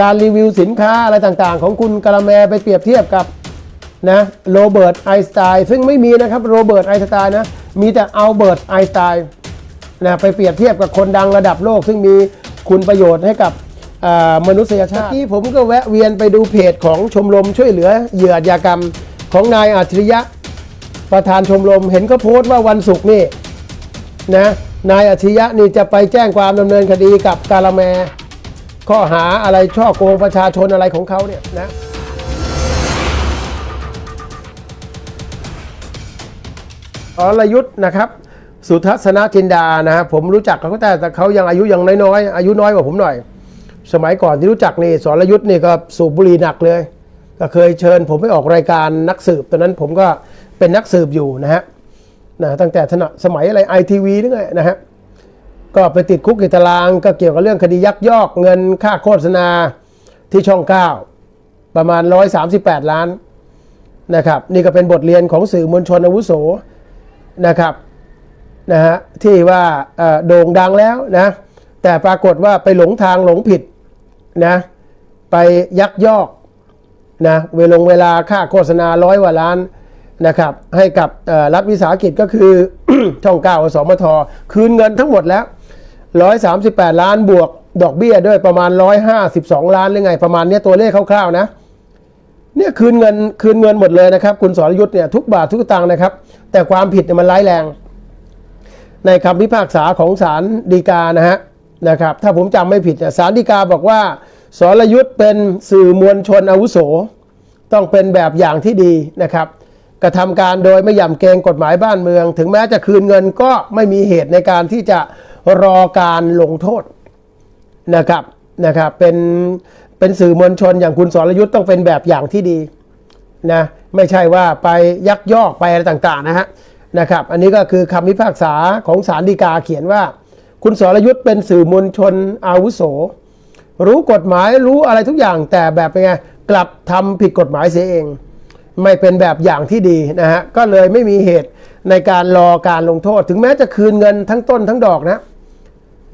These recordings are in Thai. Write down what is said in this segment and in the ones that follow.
การรีวิวสินค้าอะไรต่างๆ ของคุณกะละแมไปเปรียบเทียบกับนะโรเบิร์ตไอน์สไตน์ซึ่งไม่มีนะครับโรเบิร์ตไอน์สไตน์นะมีแต่อัลเบิร์ตไอน์สไตน์นะไปเปรียบเทียบกับคนดังระดับโลก ซึ่งมีคุณประโยชน์ให้กับมนุษยชาติที่ผมก็แวะเวียนไปดูเพจของชมรมช่วยเหลือเหยื่ออาชญากรรมของนายอัจฉริยะ ประธานชมรมเห็นเขาโพสต์ว่าวันศุกร์นี่นะนายอัจฉริยะนี่จะไปแจ้งความดำเนินคดีกับกาละแม ข้อหาอะไรช่อโกงประชาชนอะไรของเขาเนี่ยนะอรยุทธ์นะครับสุทัศนจินดานะฮะผมรู้จักเขาแต่แต่เขายังอายุยังน้อยๆอายุน้อยกว่าผมหน่อย สมัยก่อนที่รู้จักนี่สรยุทธ์นี่ก็สูบบุหรี่หนักเลย ก็เคยเชิญผมไปออกรายการนักสืบตอนนั้นผมก็เป็นนักสืบอยู่นะฮะนะตั้งแต่สมัยอะไรไอทีวีนึกไงนะฮะ ก็ไปติดคุกติดตารางก็เกี่ยวกับเรื่องคดียักยอกเงินค่าโฆษณาที่ช่อง 9 ประมาณ 138 ล้านนะครับนี่ก็เป็นบทเรียนของสื่อมวลชนอาวุโสนะครับนะฮะที่ว่าโด่งดังแล้วนะแต่ปรากฏว่าไปหลงทางหลงผิดนะไปยักยอกนะเวลงเวลาค่าโฆษณาร้อยกว่าล้านนะครับให้กับรัฐวิสาหกิจก็คือช่องเก้าอสมทคืนเงินทั้งหมดแล้ว 138 ล้านบวกดอกเบี้ยด้วยประมาณ 152 ล้านหรือไง ประมาณเนี้ยตัวเลขคร่าวๆนะเนี่ยคืนเงินคืนเงินหมดเลยนะครับ คุณสรยุทธ์เนี่ยทุกบาททุกตังค์นะครับ แต่ความผิดเนี่ยมันร้ายแรง ในคำพิพากษาของศาลฎีกานะฮะนะครับ ถ้าผมจำไม่ผิดเนี่ยศาลฎีกาบอกว่าสรยุทธ์เป็นสื่อมวลชนอาวุโส ต้องเป็นแบบอย่างที่ดีนะครับกระทำการโดยไม่ยำเกรงกฎหมายบ้านเมือง ถึงแม้จะคืนเงินก็ไม่มีเหตุในการที่จะ รอการลงโทษนะครับนะครับเป็นเป็นสื่อมวลชนอย่างคุณสรยุทธ์ต้องเป็นแบบอย่างที่ดีนะไม่ใช่ว่าไปยักยอกไปอะไรต่างๆนะฮะนะครับ อันนี้ก็คือคำพิพากษาของศาลฎีกาเขียนว่า คุณสรยุทธ์เป็นสื่อมวลชนอาวุโส รู้กฎหมายรู้อะไรทุกอย่างแต่แบบเป็นไงกลับทำผิดกฎหมายเสียเอง ไม่เป็นแบบอย่างที่ดีนะฮะก็เลยไม่มีเหตุในการรอการลงโทษ ถึงแม้จะคืนเงินทั้งต้นทั้งดอกนะ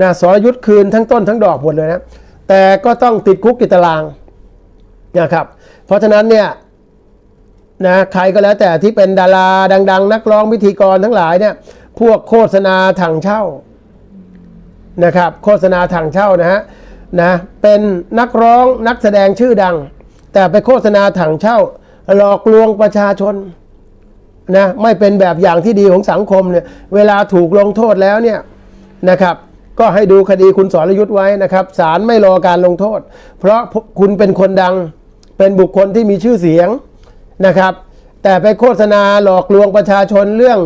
นะสรยุทธ์คืนทั้งต้นทั้งดอกหมดเลยนะแต่ก็ต้องติดคุกติดตารางนะครับเพราะฉะนั้นเนี่ยนะใครก็แล้วแต่ที่เป็นดาราดัง ๆ นักร้องพิธีกรทั้งหลายเนี่ยพวกโฆษณาถังเช่านะครับโฆษณาถังเช่านะฮะนะเป็นนักร้องนักแสดงชื่อดัง แต่ไปโฆษณาถังเช่า หลอกลวงประชาชนนะไม่เป็นแบบอย่างที่ดีของสังคมเนี่ยเวลาถูกลงโทษแล้วเนี่ยนะครับ ก็ให้ดูคดีคุณสรยุทธ์ไว้นะครับศาลไม่รอการลงโทษ เพราะคุณเป็นคนดัง เป็นบุคคลที่มีชื่อเสียงนะครับ แต่ไปโฆษณาหลอกลวงประชาชนเรื่อง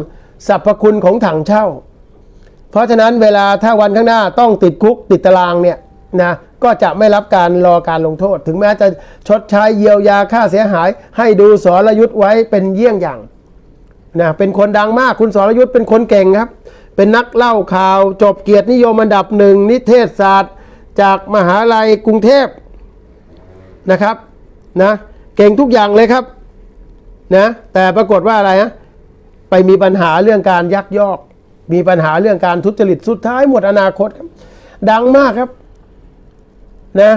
สรรพคุณของถังเช่า เพราะฉะนั้นเวลาถ้าวันข้างหน้าต้องติดคุกติดตารางเนี่ยนะก็จะไม่รับการรอการลงโทษ ถึงแม้จะชดใช้เยียวยาค่าเสียหาย ให้ดูสรยุทธ์ไว้เป็นเยี่ยงอย่างนะเป็นคนดังมากคุณสรยุทธ์เป็นคนเก่งครับ เป็นนักเล่าข่าว จบเกียรตินิยมอันดับหนึ่งนิเทศศาสตร์ จากมหาลัยกรุงเทพนะครับนะเก่งทุกอย่างเลยครับนะแต่ปรากฏว่าอะไรฮะไปมีปัญหาเรื่องการยักยอก มีปัญหาเรื่องการทุจริตสุดท้ายหมดอนาคตครับดังมากครับนะ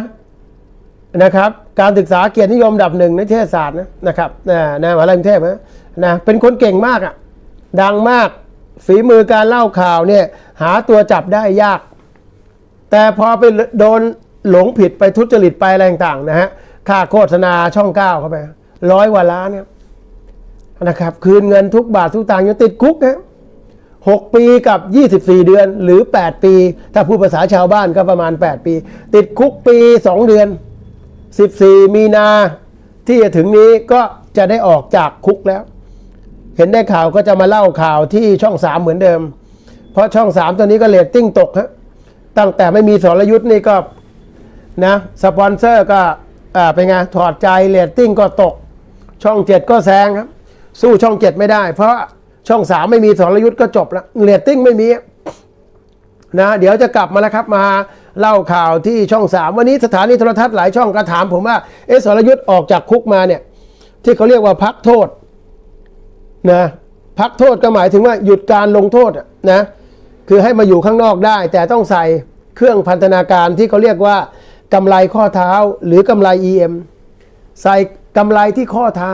นะครับการศึกษาเกียรตินิยมดับหนึ่งในเทศศาสตร์นะนะครับนะนะมหาลัยกรุงเทพนะนะเป็นคนเก่งมากอะดังมาก ฝีมือการเล่าข่าวเนี่ยหาตัวจับได้ยาก แต่พอไปโดนหลงผิดไปทุจริตไปอะไรต่างๆนะฮะค่าโฆษณาช่องเก้าเข้าไปร้อยกว่าล้านเนี่ยนะครับ คืนเงินทุกบาททุกตังค์ยังติดคุกนะหกปีกับ 24 เดือนหรือ 8 ปี ถ้าพูดภาษาชาวบ้านก็ประมาณ 8 ปี ติดคุกปี 2 เดือน 14 มีนาที่จะถึงนี้ก็จะได้ออกจากคุกแล้ว เห็นได้ข่าวก็จะมาเล่าข่าวที่ช่อง3เหมือนเดิม เพราะช่อง3ตัวนี้ก็เรตติ้งตกฮะตั้งแต่ไม่มีสรยุทธ์นี่ก็นะสปอนเซอร์ก็อ่าเป็นไงถอดใจเรตติ้งก็ตก ช่อง7ก็แซงครับ สู้ช่องเจ็ดไม่ได้ เพราะช่องสามไม่มีสรยุทธ์ก็จบแล้วเรตติ้งไม่มีนะเดี๋ยวจะกลับมาแล้วครับมาเล่าข่าวที่ช่องสามวันนี้สถานีโทรทัศน์หลายช่องก็ถามผมว่าเออสรยุทธ์ออกจากคุกมาเนี่ยที่เขาเรียกว่าพักโทษ นะพักโทษก็หมายถึงว่าหยุดการลงโทษนะคือให้มาอยู่ข้างนอกได้ แต่ต้องใส่เครื่องพันธนาการที่เขาเรียกว่ากำไรข้อเท้าหรือกำไร EM ใส่กำไรที่ข้อเท้า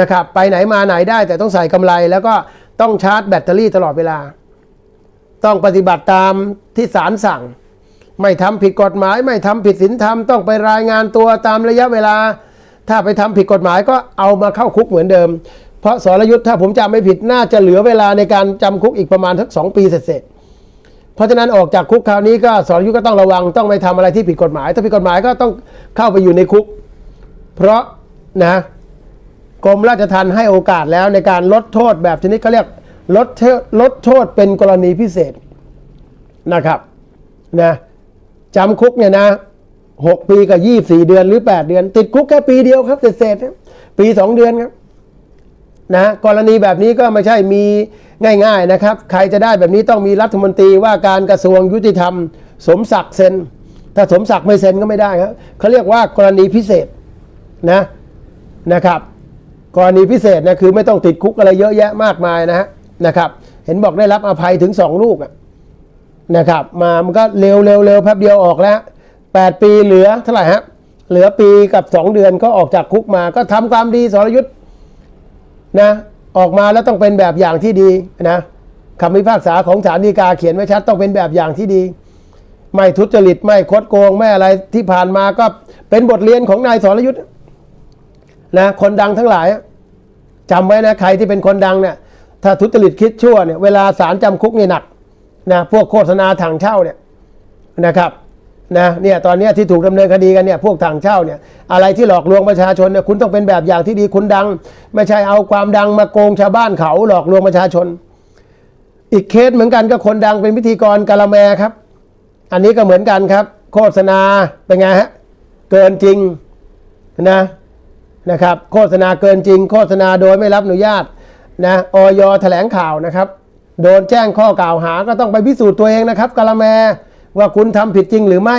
นะครับไปไหนมาไหนได้แต่ต้องใส่กำไรแล้วก็ต้องชาร์จแบตเตอรี่ตลอดเวลา ต้องปฏิบัติตามที่ศาลสั่ง ไม่ทำผิดกฎหมาย ไม่ทำผิดศีลธรรมต้องไปรายงานตัวตามระยะเวลา ถ้าไปทำผิดกฎหมายก็เอามาเข้าคุกเหมือนเดิม ราะสรยุทธ์ถ้าผมจำไม่ผิดน่าจะเหลือเวลาในการจำคุกอีกประมาณทักสองปีเสร็จเพราะฉะนั้นออกจากคุกคราวนี้ก็สรยุทธ์ก็ต้องระวังต้องไม่ทำอะไรที่ผิดกฎหมาย ถ้าผิดกฎหมายก็ต้องเข้าไปอยู่ในคุก เพราะนะกรมราชทัณฑ์ให้โอกาสแล้วในการลดโทษแบบชนิดเขาเรียกลดโทษลดโทษเป็นกรณีพิเศษนะครับนะจำคุกเนี่ยนะหกปีกับยี่สี่เดือนหรือแปดเดือน ติดคุกแค่ปีเดียวครับเศษๆนะปีสองเดือนครับ นะกรณีแบบนี้ก็ไม่ใช่มีง่าย ๆนะครับ ใครจะได้แบบนี้ต้องมีรัฐมนตรีว่าการกระทรวงยุติธรรม สมศักดิ์เซ็น ถ้าสมศักดิ์ไม่เซ็นก็ไม่ได้ครับเขาเรียกว่ากรณีพิเศษนะนะครับ กรณีพิเศษนะคือไม่ต้องติดคุกอะไรเยอะแยะมากมายนะฮะนะครับ เห็นบอกได้รับอภัยถึงสองลูกนะครับ มามันก็เร็วเร็วเร็วแป๊บเดียวออกแล้วแปดปีเหลือเท่าไหร่ฮะเหลือปีกับสองเดือนก็ออกจากคุกมาก็ทำความดีสรยุทธ นะออกมาแล้วต้องเป็นแบบอย่างที่ดีนะคำพิพากษาของศาลฎีกาเขียนไว้ชัดต้องเป็นแบบอย่างที่ดี ไม่ทุจริตไม่คดโกงไม่อะไรที่ผ่านมาก็เป็นบทเรียนของนายสรยุทธ์นะคนดังทั้งหลายจำไว้นะใครที่เป็นคนดังเนี่ยถ้าทุจริตคิดชั่วเนี่ยเวลาศาลจำคุกนี่หนักนะพวกโฆษณาถังเช่าเนี่ยนะครับ นะเนี่ยตอนนี้ที่ถูกดำเนินคดีกันเนี่ยพวกถังเช่าเนี่ยอะไรที่หลอกลวงประชาชนเนี่ยคุณต้องเป็นแบบอย่างที่ดีคุณดัง ไม่ใช่เอาความดังมาโกงชาวบ้านเขาหลอกลวงประชาชน อีกเคสเหมือนกันก็คนดังเป็นพิธีกรกาละแมครับ อันนี้ก็เหมือนกันครับ โฆษณาเป็นไงฮะเกินจริงนะนะครับโฆษณาเกินจริง โฆษณาโดยไม่รับอนุญาตนะออยแถลงข่าวนะครับ โดนแจ้งข้อกล่าวหาก็ต้องไปพิสูจน์ตัวเองนะครับกาละแม ว่าคุณทำผิดจริงหรือไม่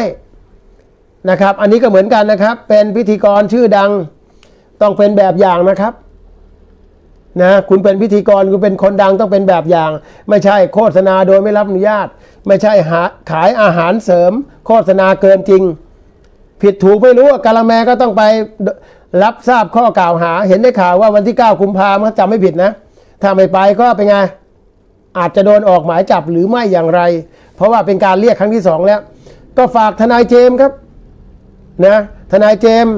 นะครับ อันนี้ก็เหมือนกันนะครับ เป็นพิธีกรชื่อดังต้องเป็นแบบอย่างนะครับนะคุณเป็นพิธีกรคุณเป็นคนดังต้องเป็นแบบอย่าง ไม่ใช่โฆษณาโดยไม่รับอนุญาต ไม่ใช่หาขายอาหารเสริม โฆษณาเกินจริง ผิดถูกไม่รู้กาละแมก็ต้องไปรับทราบข้อกล่าวหา เห็นได้ข่าวว่าวันที่ 9 กุมภาพันธ์จำไม่ผิดนะ ถ้าไม่ไปก็เป็นไง อาจจะโดนออกหมายจับหรือไม่อย่างไร เพราะว่าเป็นการเรียกครั้งที่สองแล้ว ก็ฝากทนายเจมส์ครับนะทนายเจมส์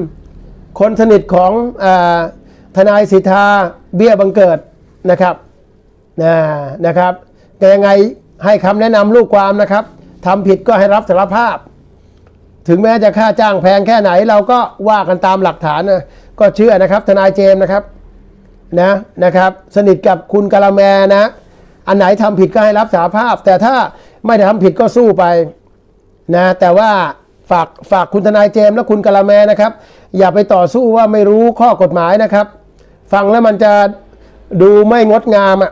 คนสนิทของอทนายสิทธาเบี้ยบังเกิดนะครับนะนะครับแต่ยังไงให้คำแนะนำลูกความนะครับทำผิดก็ให้รับสารภาพ ถึงแม้จะค่าจ้างแพงแค่ไหน เราก็ว่ากันตามหลักฐานนะก็เชื่อนะครับทนายเจมส์นะครับนะนะครับ สนิทกับคุณกะละแมนะ อันไหนทำผิดก็ให้รับสาภาพ แต่ถ้าไม่ได้ทำผิดก็สู้ไปนะแต่ว่าฝากฝากคุณทนายเจมส์และคุณกะละแมนะครับ อย่าไปต่อสู้ว่าไม่รู้ข้อกฎหมายนะครับ ฟังแล้วมันจะดูไม่งดงามอะ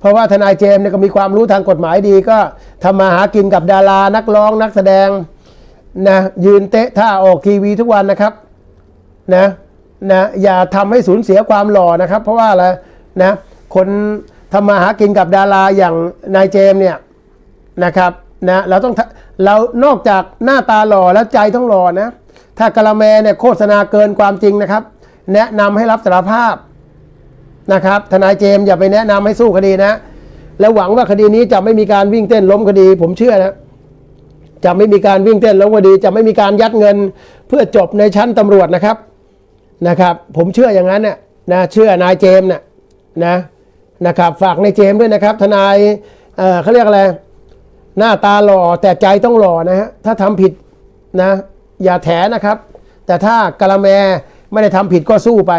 เพราะว่าทนายเจมส์เนี่ยก็มีความรู้ทางกฎหมายดีก็ทำมาหากินกับดารานักร้องนักแสดงนะยืนเตะท่าออกทีวีทุกวันนะครับนะนะอย่าทำให้สูญเสียความหล่อนะครับ เพราะว่าอะไรนะคน ทำมาหากินกับดาราอย่างนายเจมส์เนี่ยนะครับนะเราต้องเรานอกจากหน้าตาหล่อแล้วใจต้องหล่อนะ ถ้ากะละแมเนี่ยโฆษณาเกินความจริงนะครับ แนะนำให้รับสารภาพนะครับทนายเจมส์อย่าไปแนะนำให้สู้คดีนะ แล้วหวังว่าคดีนี้จะไม่มีการวิ่งเต้นล้มคดี ผมเชื่อนะจะไม่มีการวิ่งเต้นล้มคดี จะไม่มีการยัดเงินเพื่อจบในชั้นตำรวจนะครับนะครับ ผมเชื่ออย่างนั้นเนี่ยนะเชื่อนายเจมส์น่ะนะ นะครับฝากในเจมด้วยนะครับ ทนายเเขาเรียกอะไรหน้าตาหล่อแต่ใจต้องหล่อนะฮะถ้าทำผิดนะอย่าแถนะครับ แต่ถ้ากะละแมไม่ได้ทำผิดก็สู้ไป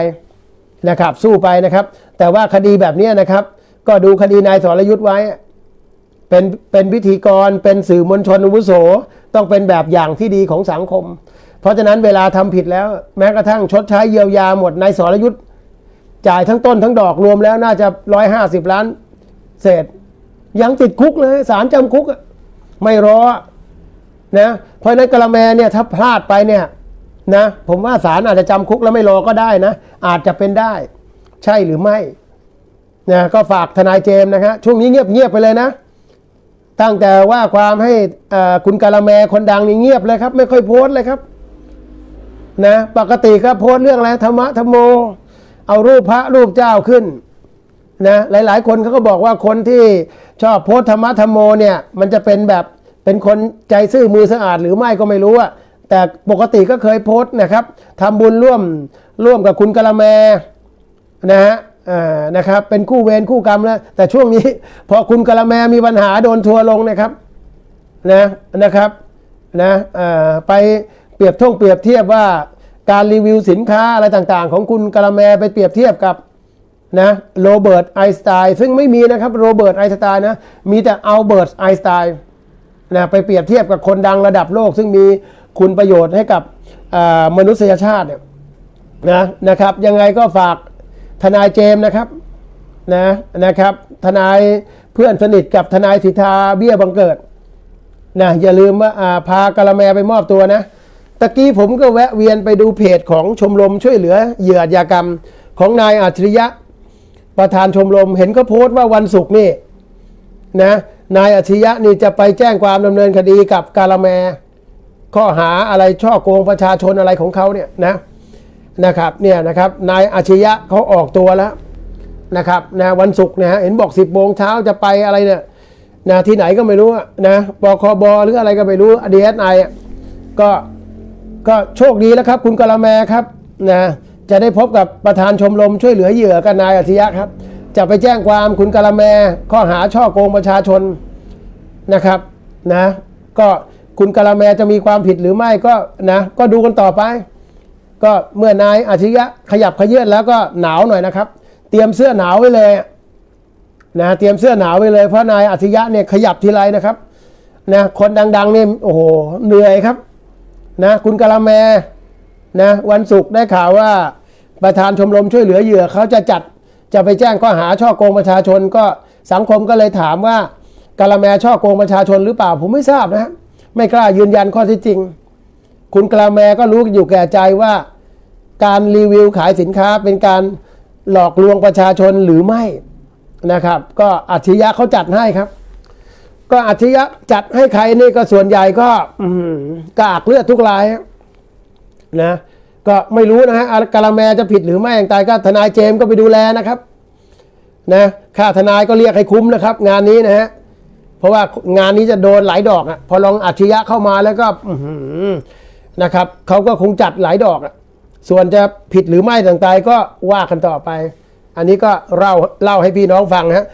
นะครับสู้ไปนะครับ แต่ว่าคดีแบบนี้นะครับ ก็ดูคดีนายสรยุทธ์ไว้ เป็นเป็นพิธีกรเป็นสื่อมวลชนอาวุโสต้องเป็นแบบอย่างที่ดีของสังคม เพราะฉะนั้นเวลาทำผิดแล้ว แม้กระทั่งชดใช้เยียวยาหมดนายสรยุทธ์ จ่ายทั้งต้นทั้งดอกรวมแล้วน่าจะร้อยห้าสิบล้านเศษ ยังติดคุกเลยสารจำคุกไม่รอนะเพราะนั้นกะละแมเนี่ยถ้าพลาดไปเนี่ยนะผมว่าศาลอาจจะจำคุกแล้วไม่รอก็ได้นะ อาจจะเป็นได้ ใช่หรือไม่นะก็ฝากทนายเจมส์นะฮะช่วงนี้เงียบเงียบๆไปเลยนะ ตั้งแต่ว่าความให้คุณกาละแมคนดังนี่เงียบเลยครับ ไม่ค่อยโพสเลยครับนะปกติก็โพสเรื่องอะไรธรรมะธรรมโม เอารูปพระรูปเจ้าขึ้นนะหลาย ๆ คนเขาก็บอกว่าคนที่ชอบโพสธรรมะธรรมโมเนี่ยมันจะเป็นแบบเป็นคนใจซื่อมือสะอาดหรือไม่ก็ไม่รู้อะแต่ปกติก็เคยโพสนะครับทำบุญร่วมร่วมกับคุณกาละแมนะฮะอ่านะครับเป็นคู่เวรคู่กรรมแล้วแต่ช่วงนี้พอคุณกะละแมมีปัญหาโดนทัวร์ลงนะครับนะนะครับนะไปเปรียบท่งเปรียบเทียบว่า การรีวิวสินค้าอะไรต่างๆ ของคุณกะละแมไปเปรียบเทียบกับนะโรเบิร์ตไอน์สไตน์ซึ่งไม่มีนะครับโรเบิร์ตไอน์สไตน์นะมีแต่อัลเบิร์ตไอน์สไตน์นะไปเปรียบเทียบกับคนดังระดับโลก ซึ่งมีคุณประโยชน์ให้กับมนุษยชาติเนี่ยนะนะครับยังไงก็ฝากทนายเจมส์นะครับนะนะครับทนายเพื่อนสนิทกับทนายสิทธาเบี้ยบังเกิดนะอย่าลืมว่าอ่าพากะละแมไปมอบตัวนะ ตะกี้ผมก็แวะเวียนไปดูเพจของชมรมช่วยเหลือเหยื่ออาชญากรรมของนายอัจฉริยะ ประธานชมรมเห็นเขาโพสต์ว่าวันศุกร์นี่นะนายอัจฉริยะนี่จะไปแจ้งความดำเนินคดีกับกาละแม ข้อหาอะไรช่อโกงประชาชนอะไรของเขาเนี่ยนะนะครับเนี่ยนะครับนายอาชยะเขาออกตัวแล้วนะครับนะวันศุกร์นะฮะเห็นบอก 10บโมงเช้าจะไปอะไรเนี่ยนะที่ไหนก็ไม่รู้นะบคบหรืออะไรก็ไม่รู้ดีเอสไอก็ ก็โชคดีแล้วครับ คุณกะละแมครับนะจะได้พบกับประธานชมรมช่วยเหลือเหยื่อกับนายอาชยะครับ จะไปแจ้งความคุณกะละแมข้อหาช่อโกงประชาชนนะครับนะก็คุณกะละแมจะมีความผิดหรือไม่ก็นะก็ดูกันต่อไป ก็เมื่อนายอาชญะขยับขยื่นแล้วก็หนาวหน่อยนะครับ เตรียมเสื้อหนาวไว้เลยนะเตรียมเสื้อหนาวไว้เลยเพราะนายอาชญะเนี่ยขยับทีไรนะครับนะคนดังๆเนี่ยโอ้โหเหนื่อยครับ นะคุณกะละแมนะวันศุกร์ได้ข่าวว่าประธานชมรมช่วยเหลือเหยื่อเขาจะจัดจะไปแจ้งข้อหาช่อโกงประชาชนก็สังคมก็เลยถามว่ากะละแมช่อโกงประชาชนหรือเปล่าผมไม่ทราบนะไม่กล้ายืนยันข้อเที่จริง คุณกะละแมก็รู้อยู่แก่ใจว่าการรีวิวขายสินค้าเป็นการหลอกลวงประชาชนหรือไม่นะครับ ก็อัจฉริยะเขาจัดให้ครับ ก็อัจฉริยะจัดให้ใครนี่ก็ส่วนใหญ่ก็อืมกากเลือดทุกรายนะ ก็ไม่รู้นะฮะอะกะละแมจะผิดหรือไม่อย่างไรก็ทนายเจมส์ก็ไปดูแลนะครับ นะค่าทนายก็เรียกให้คุ้มนะครับ งานนี้นะฮะเพราะว่างานนี้จะโดนหลายดอกอะพอลองอัจฉริยะเข้ามาแล้วก็อื้อหือนะครับเขาก็คงจัดหลายดอกอะส่วนจะผิดหรือไม่ต่างๆก็ว่ากันต่อไป อันนี้ก็เล่าเล่าให้พี่น้องฟังนะฮะ